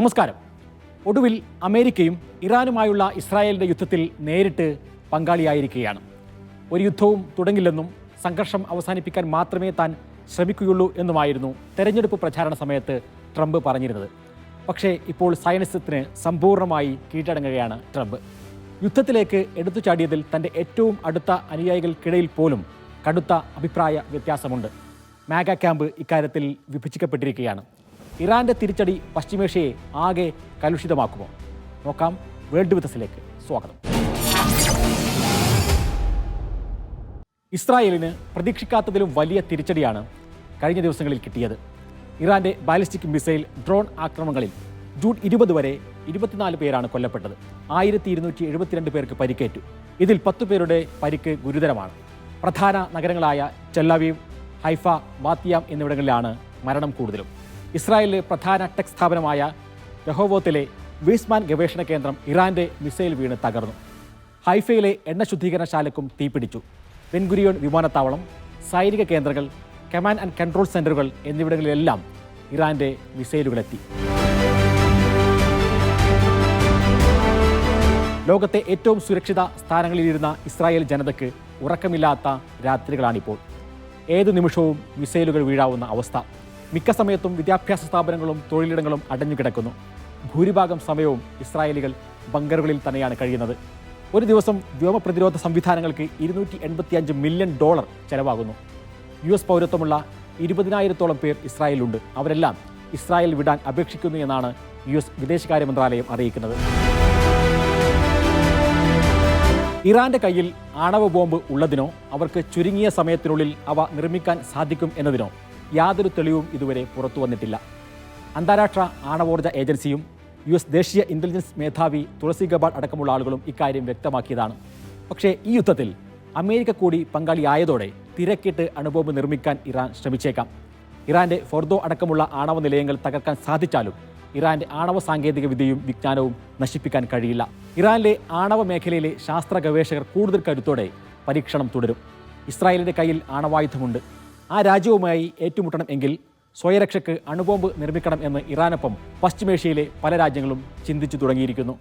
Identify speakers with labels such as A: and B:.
A: നമസ്കാരം. ഒടുവിൽ അമേരിക്കയും ഇറാനുമായുള്ള ഇസ്രായേലിന്റെ യുദ്ധത്തിൽ നേരിട്ട് പങ്കാളിയായിരിക്കുകയാണ്. ഒരു യുദ്ധവും തുടങ്ങില്ലെന്നും സംഘർഷം അവസാനിപ്പിക്കാൻ മാത്രമേ താൻ ശ്രമിക്കുകയുള്ളൂ എന്നുമായിരുന്നു തെരഞ്ഞെടുപ്പ് പ്രചാരണ സമയത്ത് ട്രംപ് പറഞ്ഞിരുന്നത്. പക്ഷേ ഇപ്പോൾ സയനിസത്തിന് സമ്പൂർണമായി കീഴടങ്ങുകയാണ് ട്രംപ്. യുദ്ധത്തിലേക്ക് എടുത്തു ചാടിയതിൽ തന്റെ ഏറ്റവും അടുത്ത അനുയായികൾക്കിടയിൽ പോലും കടുത്ത അഭിപ്രായ വ്യത്യാസമുണ്ട്. മാഗ ക്യാമ്പ് ഇക്കാര്യത്തിൽ വിഭജിക്കപ്പെട്ടിരിക്കുകയാണ്. ഇറാന്റെ തിരിച്ചടി പശ്ചിമേഷ്യയെ ആകെ കലുഷിതമാക്കുമോ? നോക്കാം വേൾഡ് വിത്തസിലേക്ക് സ്വാഗതം. ഇസ്രായേലിന് പ്രതീക്ഷിക്കാത്തതിലും വലിയ തിരിച്ചടിയാണ് കഴിഞ്ഞ ദിവസങ്ങളിൽ കിട്ടിയത്. ഇറാന്റെ ബാലിസ്റ്റിക് മിസൈൽ ഡ്രോൺ ആക്രമണങ്ങളിൽ ജൂൺ ഇരുപത് വരെ ഇരുപത്തിനാല് പേരാണ് കൊല്ലപ്പെട്ടത്. ആയിരത്തി ഇരുന്നൂറ്റി എഴുപത്തിരണ്ട് പേർക്ക് പരിക്കേറ്റു. ഇതിൽ പത്തു പേരുടെ പരിക്ക് ഗുരുതരമാണ്. പ്രധാന നഗരങ്ങളായ ചെല്ലവീവ് ഹൈഫ ബാത്തിയാം എന്നിവിടങ്ങളിലാണ് മരണം കൂടുതലും. ഇസ്രായേലിലെ പ്രധാന ടെക് സ്ഥാപനമായ രഹോവോത്തിലെ വീസ്മാൻ ഗവേഷണ കേന്ദ്രം ഇറാന്റെ മിസൈൽ വീണ് തകർന്നു. ഹൈഫയിലെ എണ്ണ ശുദ്ധീകരണശാലക്കും തീപിടിച്ചു ബെൻഗുരിയോൺ വിമാനത്താവളം സൈനിക കേന്ദ്രങ്ങൾ കമാൻഡ് ആൻഡ് കൺട്രോൾ സെന്ററുകൾ എന്നിവിടങ്ങളിലെല്ലാം ഇറാന്റെ മിസൈലുകളെത്തി. ലോകത്തെ ഏറ്റവും സുരക്ഷിത സ്ഥാനങ്ങളിലിരുന്ന ഇസ്രായേൽ ജനതയ്ക്ക് ഉറക്കമില്ലാത്ത രാത്രികളാണിപ്പോൾ. ഏതു നിമിഷവും മിസൈലുകൾ വീഴാവുന്ന അവസ്ഥ. മിക്ക സമയത്തും വിദ്യാഭ്യാസ സ്ഥാപനങ്ങളും തൊഴിലിടങ്ങളും അടഞ്ഞുകിടക്കുന്നു. ഭൂരിഭാഗം സമയവും ഇസ്രായേലികൾ ബങ്കറുകളിൽ തന്നെയാണ് കഴിയുന്നത്. ഒരു ദിവസം വ്യോമ പ്രതിരോധ സംവിധാനങ്ങൾക്ക് ഇരുന്നൂറ്റി എൺപത്തിയഞ്ച് മില്യൺ ഡോളർ ചെലവാകുന്നു. യു എസ് പൗരത്വമുള്ള ഇരുപതിനായിരത്തോളം പേർ ഇസ്രായേലുണ്ട് അവരെല്ലാം ഇസ്രായേൽ വിടാൻ അപേക്ഷിക്കുന്നു എന്നാണ് യു എസ് വിദേശകാര്യ മന്ത്രാലയം അറിയിക്കുന്നത്. ഇറാന്റെ കയ്യിൽ ആണവ ബോംബ് ഉള്ളതിനോ അവർക്ക് ചുരുങ്ങിയ സമയത്തിനുള്ളിൽ അവ നിർമ്മിക്കാൻ സാധിക്കും എന്നതിനോ യാതൊരു തെളിവും ഇതുവരെ പുറത്തു വന്നിട്ടില്ല. അന്താരാഷ്ട്ര ആണവോർജ ഏജൻസിയും യു എസ് ദേശീയ ഇന്റലിജൻസ് മേധാവി തുളസി ഗബാഡ് അടക്കമുള്ള ആളുകളും ഇക്കാര്യം വ്യക്തമാക്കിയതാണ്. പക്ഷേ ഈ യുദ്ധത്തിൽ അമേരിക്ക കൂടി പങ്കാളിയായതോടെ തിരക്കിട്ട് അണുബോംബ് നിർമ്മിക്കാൻ ഇറാൻ ശ്രമിച്ചേക്കാം. ഇറാന്റെ ഫോർദോ അടക്കമുള്ള ആണവ നിലയങ്ങൾ തകർക്കാൻ സാധിച്ചാലും ഇറാന്റെ ആണവ സാങ്കേതിക വിദ്യയും വിജ്ഞാനവും നശിപ്പിക്കാൻ കഴിയില്ല. ഇറാനിലെ ആണവ മേഖലയിലെ ശാസ്ത്ര ഗവേഷകർ കൂടുതൽ കരുത്തോടെ പരീക്ഷണം തുടരും. ഇസ്രായേലിന്റെ കയ്യിൽ ആണവായുധമുണ്ട്. ആ രാജ്യവുമായി ഏറ്റുമുട്ടണം എങ്കിൽ സ്വയരക്ഷയ്ക്ക് അണുബോംബ് നിർമ്മിക്കണം എന്ന് ഇറാനൊപ്പം പശ്ചിമേഷ്യയിലെ പല രാജ്യങ്ങളും ചിന്തിച്ചു തുടങ്ങിയിരിക്കുന്നു.